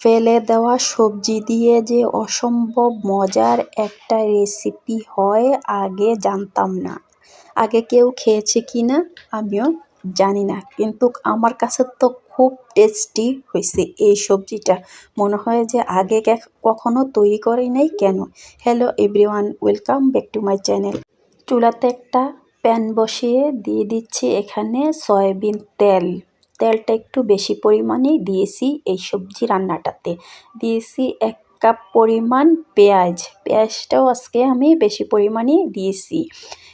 ফেলে দেওয়া সবজি দিয়ে যে অসম্ভব মজার একটা রেসিপি হয়, আগে জানতাম না। আগে কেউ খেয়েছে কি না, আমিও জানি না। কিন্তু আমার কাছে তো খুব টেস্টি হয়েছে এই সবজিটা। মনে হয় যে আগে কখনো তৈরি করে নাই কেন? Hello everyone welcome back to my channel চুলাতে একটা প্যান বসিয়ে দিয়ে দিচ্ছি এখানে সয়াবিন তেল। তেলটা একটু বেশি পরিমাণেই দিয়েছি এই সবজি রান্নাটাতে। দিয়েছি এক কাপ পরিমাণ পেঁয়াজ। পেঁয়াজটাও আজকে আমি বেশি পরিমাণে দিয়েছি।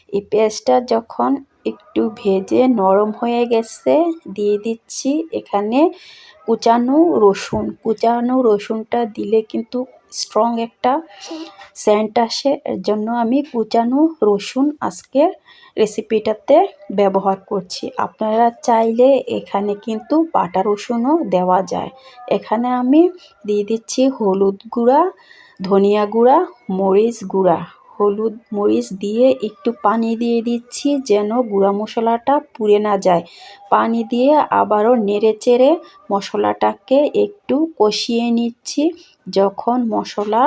এই পেঁয়াজটা যখন একটু ভেজে নরম হয়ে গেছে, দিয়ে দিচ্ছি এখানে কুচানো রসুন। কুচানো রসুনটা দিলে কিন্তু স্ট্রং একটা সেন্ট আসে এর জন্য আমি কুচানো রসুন আজকে রেসিপিটাতে ব্যবহার করছি। আপনারা চাইলে এখানে কিন্তু বাটা রসুনও দেওয়া যায়। এখানে আমি দিয়ে দিচ্ছি হলুদ গুঁড়া ধনিয়া গুঁড়া মরিচ গুঁড়া। হলুদ মরিচ দিয়ে একটু পানি দিয়ে দিচ্ছি যেন গুঁড়া মশলাটা পুড়ে না যায়। পানি দিয়ে আবারও নেড়ে চেড়ে মশলাটাকে একটু কষিয়ে নিচ্ছি। যখন মশলা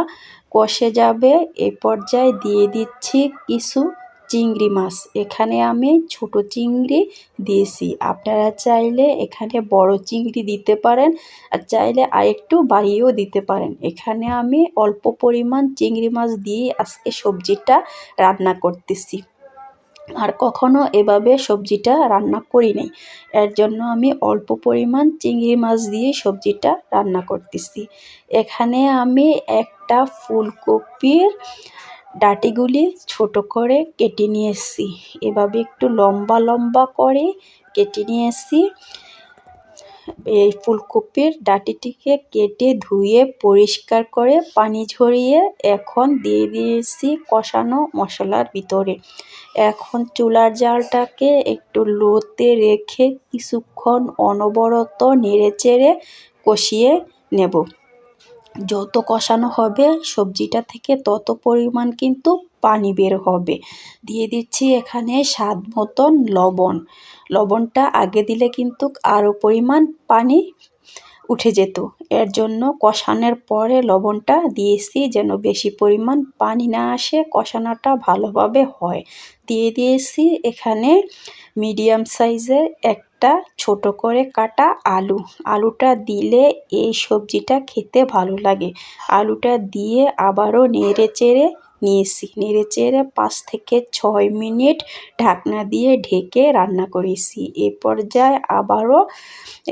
কষে যাবে, এ পর্যায়ে দিয়ে দিচ্ছি কিছু চিংড়ি মাছ। এখানে আমি ছোট চিংড়ি দিয়েছি। আপনারা চাইলে এখানে বড় চিংড়ি দিতে পারেন আর চাইলে আরেকটু বাড়িয়েও দিতে পারেন। এখানে আমি অল্প পরিমাণ চিংড়ি মাছ দিয়ে আজকে সবজিটা রান্না করতেছি। আর কখনো এভাবে সবজিটা রান্না করি নাই। এর জন্য আমি অল্প পরিমাণ চিংড়ি মাছ দিয়ে সবজিটা রান্না করতেছি। এখানে আমি একটা ফুলকপির ডাটিগুলি ছোট করে কেটে নিয়ে এসেছি। এভাবে একটু লম্বা লম্বা করে কেটে নিয়ে এসেছি। এই ফুলকপির ডাটিটিকে কেটে ধুয়ে পরিষ্কার করে পানি ঝরিয়ে এখন দিয়ে দিয়েছি কষানো মশলার ভিতরে। এখন চুলার জালটাকে একটু লোতে রেখে কিছুক্ষণ অনবরত নেড়ে চেড়ে কষিয়ে নেব। যত কষানো হবে, সবজিটা থেকে তত পরিমাণ কিন্তু পানি বের হবে। দিয়ে দিচ্ছি এখানে স্বাদ মতন লবণ। লবণটা আগে দিলে কিন্তু আরও পরিমাণ পানি উঠে যেত। এর জন্য কষানোর পরে লবণটা দিয়েছি যেন বেশি পরিমাণ পানি না আসে, কষানোটা ভালোভাবে হয়। দিয়ে দিয়েছি এখানে মিডিয়াম সাইজের একটা ছোট করে কাটা আলু। আলুটা দিলে এই সবজিটা খেতে ভালো লাগে। আলুটা দিয়ে আবারও নেড়ে চেড়ে নিয়েছি। নেড়ে পাঁচ থেকে ছয় মিনিট ঢাকনা দিয়ে ঢেকে রান্না করেছি। এ পর্যায়ে আবারও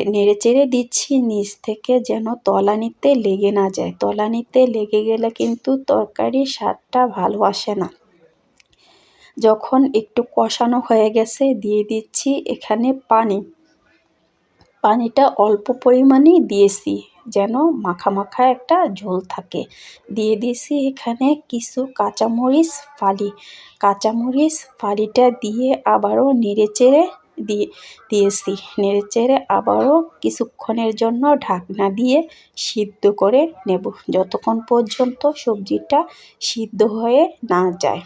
নেড়ে চেড়ে দিচ্ছি নিচ থেকে যেন তলানিতে লেগে না যায়। তলানিতে লেগে গেলে কিন্তু তরকারির স্বাদটা ভালো আসে না। যখন একটু কষানো হয়ে গেছে, দিয়ে দিচ্ছি এখানে পানি। পানিটা অল্প পরিমাণেই দিয়েছি, যেন মাখা মাখা একটা ঝোল থাকে। দিয়ে দিয়েছি এখানে কিছু কাঁচামরিচ ফালি। কাঁচামরিচ ফালিটা দিয়ে আবারও নেড়ে চেড়ে দিয়ে, দিয়েছি। নেড়ে চেড়ে আবারও কিছুক্ষণের জন্য ঢাকনা দিয়ে সিদ্ধ করে নেব, যতক্ষণ পর্যন্ত সবজিটা সিদ্ধ হয়ে না যায়।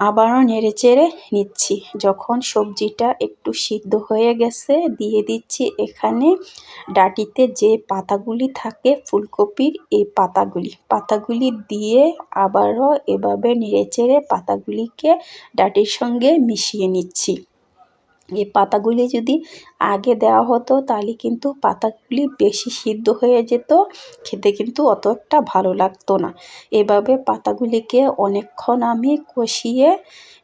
আবারও নেড়ে চেড়ে নিচ্ছি। যখন সবজিটা একটু সিদ্ধ হয়ে গেছে, দিয়ে দিচ্ছি এখানে ডাটিতে যে পাতাগুলি থাকে, ফুলকপির এই পাতাগুলি। পাতাগুলি দিয়ে আবারও এভাবে নেড়ে চেড়ে পাতাগুলিকে ডাটির সঙ্গে মিশিয়ে নিচ্ছি। এই পাতাগুলি যদি আগে দেওয়া হতো, তাহলে কিন্তু পাতাগুলি বেশি সিদ্ধ হয়ে যেত। খেতে কিন্তু অত একটা ভালো লাগতো না। এভাবে পাতাগুলিকে অনেকক্ষণ আমি কষিয়ে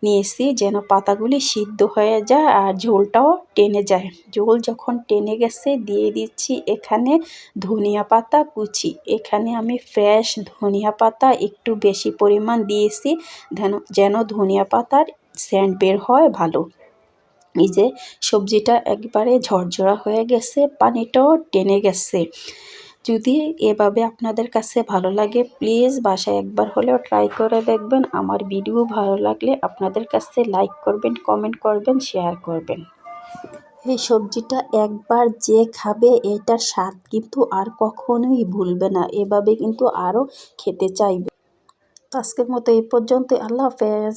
নিয়েছি যেন পাতাগুলি সিদ্ধ হয়ে যায় আর ঝোলটাও টেনে যায়। ঝোল যখন টেনে গেছে, দিয়ে দিচ্ছি এখানে ধনিয়া পাতা কুচি। এখানে আমি ফ্রেশ ধনিয়া পাতা একটু বেশি পরিমাণ দিয়েছি, যেন ধনিয়া পাতার সেন্ট বের হয় ভালো। এই যে সবজিটা একবারে ঝরঝরা হয়ে গেছে, পানিটাও টেনে গেছে। যদি এভাবে আপনাদের কাছে ভালো লাগে প্লিজ বাসায় একবার হলেও ট্রাই করে দেখবেন। আমার ভিডিও ভালো লাগলে আপনাদের কাছে লাইক করবেন কমেন্ট করবেন শেয়ার করবেন। এই সবজিটা একবার যে খাবে, এটার স্বাদ কিন্তু আর কখনোই ভুলবে না। এভাবে কিন্তু আরও খেতে চাইবে। আজকের মতো এই পর্যন্ত আল্লাহ হাফেজ।